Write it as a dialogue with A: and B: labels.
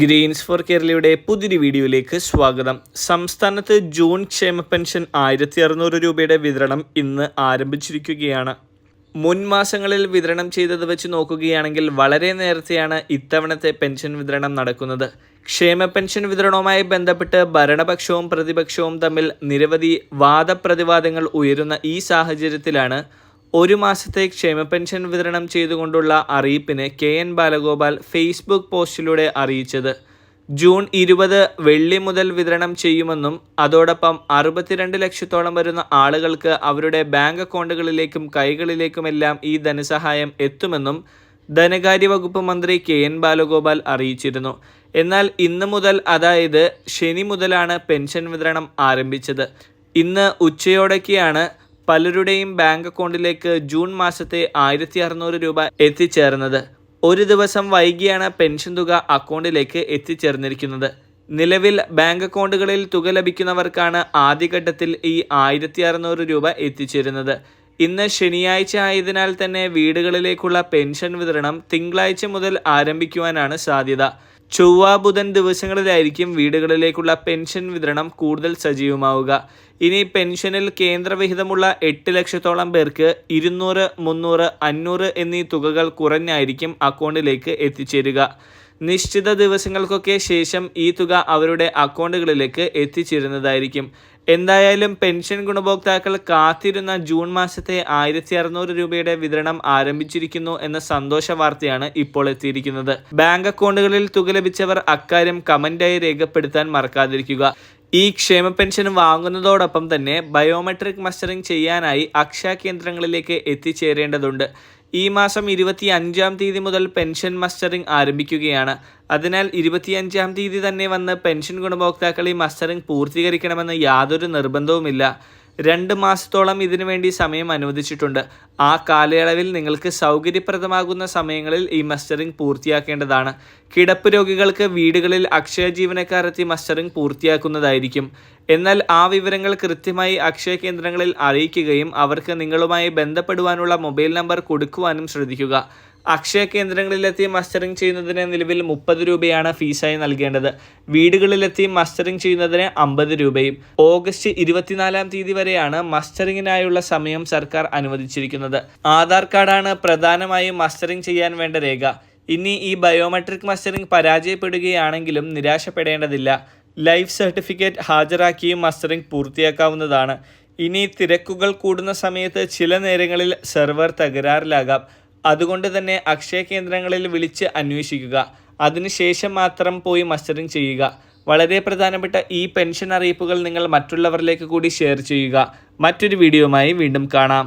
A: Green's four കേരളയുടെ പുതിയൊരു വീഡിയോയിലേക്ക് സ്വാഗതം. സംസ്ഥാനത്ത് ജൂൺ ക്ഷേമ പെൻഷൻ ആയിരത്തി അറുന്നൂറ് രൂപയുടെ വിതരണം ഇന്ന് ആരംഭിച്ചിരിക്കുകയാണ്. മുൻ മാസങ്ങളിൽ വിതരണം ചെയ്തത് വെച്ച് നോക്കുകയാണെങ്കിൽ വളരെ നേരത്തെയാണ് ഇത്തവണത്തെ പെൻഷൻ വിതരണം നടക്കുന്നത്. ക്ഷേമ പെൻഷൻ വിതരണവുമായി ബന്ധപ്പെട്ട് ഭരണപക്ഷവും പ്രതിപക്ഷവും തമ്മിൽ നിരവധി വാദപ്രതിവാദങ്ങൾ ഉയരുന്ന ഈ സാഹചര്യത്തിലാണ് ഒരു മാസത്തെ ക്ഷേമ പെൻഷൻ വിതരണം ചെയ്തുകൊണ്ടുള്ള അറിയിപ്പിന് കെ എൻ ബാലഗോപാൽ ഫേസ്ബുക്ക് പോസ്റ്റിലൂടെ അറിയിച്ചത്. ജൂൺ ഇരുപത് വെള്ളി മുതൽ വിതരണം ചെയ്യുമെന്നും അതോടൊപ്പം അറുപത്തിരണ്ട് ലക്ഷത്തോളം വരുന്ന ആളുകൾക്ക് അവരുടെ ബാങ്ക് അക്കൗണ്ടുകളിലേക്കും കൈകളിലേക്കുമെല്ലാം ഈ ധനസഹായം എത്തുമെന്നും ധനകാര്യ വകുപ്പ് മന്ത്രി കെ എൻ ബാലഗോപാൽ അറിയിച്ചിരുന്നു. എന്നാൽ ഇന്ന് മുതൽ അതായത് ശനി മുതലാണ് പെൻഷൻ വിതരണം ആരംഭിച്ചത്. ഇന്ന് ഉച്ചയോടെയൊക്കെയാണ് പലരുടെയും ബാങ്ക് അക്കൗണ്ടിലേക്ക് ജൂൺ മാസത്തെ ആയിരത്തി അറുന്നൂറ് രൂപ എത്തിച്ചേർന്നത്. ഒരു ദിവസം വൈകിയാണ് പെൻഷൻ തുക അക്കൗണ്ടിലേക്ക് എത്തിച്ചേർന്നിരിക്കുന്നത്. നിലവിൽ ബാങ്ക് അക്കൗണ്ടുകളിൽ തുക ലഭിക്കുന്നവർക്കാണ് ആദ്യഘട്ടത്തിൽ ഈ ആയിരത്തി അറുന്നൂറ് രൂപ എത്തിച്ചേരുന്നത്. ഇന്ന് ശനിയാഴ്ച ആയതിനാൽ തന്നെ വീടുകളിലേക്കുള്ള പെൻഷൻ വിതരണം തിങ്കളാഴ്ച മുതൽ ആരംഭിക്കുവാനാണ് സാധ്യത. ചൊവ്വ ബുധൻ ദിവസങ്ങളിലായിരിക്കും വീടുകളിലേക്കുള്ള പെൻഷൻ വിതരണം കൂടുതൽ സജീവമാവുക. ഇനി പെൻഷനിൽ കേന്ദ്രവിഹിതമുള്ള എട്ട് ലക്ഷത്തോളം പേർക്ക് ഇരുന്നൂറ് മുന്നൂറ് അഞ്ഞൂറ് എന്നീ തുകകൾ കുറഞ്ഞായിരിക്കും അക്കൗണ്ടിലേക്ക് എത്തിച്ചേരുക. നിശ്ചിത ദിവസങ്ങൾക്കൊക്കെ ശേഷം ഈ തുക അവരുടെ അക്കൗണ്ടുകളിലേക്ക് എത്തിച്ചേരുന്നതായിരിക്കും. എന്തായാലും പെൻഷൻ ഗുണഭോക്താക്കൾ കാത്തിരുന്ന ജൂൺ മാസത്തെ ആയിരത്തി അറുന്നൂറ് രൂപയുടെ വിതരണം ആരംഭിച്ചിരിക്കുന്നു എന്ന സന്തോഷ വാർത്തയാണ് ഇപ്പോൾ എത്തിയിരിക്കുന്നത്. ബാങ്ക് അക്കൗണ്ടുകളിൽ തുക ലഭിച്ചവർ അക്കാര്യം കമന്റായി രേഖപ്പെടുത്താൻ മറക്കാതിരിക്കുക. ഈ ക്ഷേമ പെൻഷൻ വാങ്ങുന്നതോടൊപ്പം തന്നെ ബയോമെട്രിക് മസ്റ്ററിംഗ് ചെയ്യാനായി അക്ഷയ കേന്ദ്രങ്ങളിലേക്ക് എത്തിച്ചേരേണ്ടതുണ്ട്. ഈ മാസം ഇരുപത്തി അഞ്ചാം തീയതി മുതൽ പെൻഷൻ മസ്റ്ററിംഗ് ആരംഭിക്കുകയാണ്. അതിനാൽ ഇരുപത്തിയഞ്ചാം തീയതി തന്നെ വന്ന് പെൻഷൻ ഗുണഭോക്താക്കൾ ഈ മസ്റ്ററിംഗ് പൂർത്തീകരിക്കണമെന്ന് യാതൊരു നിർബന്ധവുമില്ല. രണ്ട് മാസത്തോളം ഇതിനു വേണ്ടി സമയം അനുവദിച്ചിട്ടുണ്ട്. ആ കാലയളവിൽ നിങ്ങൾക്ക് സൗകര്യപ്രദമാകുന്ന സമയങ്ങളിൽ ഈ മസ്റ്ററിംഗ് പൂർത്തിയാക്കേണ്ടതാണ്. കിടപ്പ് രോഗികൾക്ക് വീടുകളിൽ അക്ഷയ ജീവനക്കാരെത്തി മസ്റ്ററിംഗ് പൂർത്തിയാക്കുന്നതായിരിക്കും. എന്നാൽ ആ വിവരങ്ങൾ കൃത്യമായി അക്ഷയ കേന്ദ്രങ്ങളിൽ അറിയിക്കുകയും അവർക്ക് നിങ്ങളുമായി ബന്ധപ്പെടുവാനുള്ള മൊബൈൽ നമ്പർ കൊടുക്കുവാനും ശ്രദ്ധിക്കുക. അക്ഷയ കേന്ദ്രങ്ങളിലെത്തി മസ്റ്ററിംഗ് ചെയ്യുന്നതിന് നിലവിൽ മുപ്പത് രൂപയാണ് ഫീസായി നൽകേണ്ടത്. വീടുകളിലെത്തി മസ്റ്ററിംഗ് ചെയ്യുന്നതിന് അമ്പത് രൂപയും. ഓഗസ്റ്റ് ഇരുപത്തിനാലാം തീയതി വരെയാണ് മസ്റ്ററിംഗിനായുള്ള സമയം സർക്കാർ അനുവദിച്ചിരിക്കുന്നത്. ആധാർ കാർഡാണ് പ്രധാനമായും മസ്റ്ററിംഗ് ചെയ്യാൻ വേണ്ട രേഖ. ഇനി ഈ ബയോമെട്രിക് മസ്റ്ററിംഗ് പരാജയപ്പെടുകയാണെങ്കിലും നിരാശപ്പെടേണ്ടതില്ല. ലൈഫ് സർട്ടിഫിക്കറ്റ് ഹാജരാക്കിയും മസ്റ്ററിംഗ് പൂർത്തിയാക്കാവുന്നതാണ്. ഇനി തിരക്കുകൾ കൂടുന്ന സമയത്ത് ചില നേരങ്ങളിൽ സെർവർ തകരാറിലാകാം. അതുകൊണ്ട് തന്നെ അക്ഷയ കേന്ദ്രങ്ങളിൽ വിളിച്ച് അന്വേഷിക്കുക. അതിനുശേഷം മാത്രം പോയി മസ്റ്ററിംഗ് ചെയ്യുക. വളരെ പ്രധാനപ്പെട്ട ഈ പെൻഷൻ അറിയിപ്പുകൾ നിങ്ങൾ മറ്റുള്ളവരിലേക്ക് കൂടി ഷെയർ ചെയ്യുക. മറ്റൊരു വീഡിയോയുമായി വീണ്ടും കാണാം.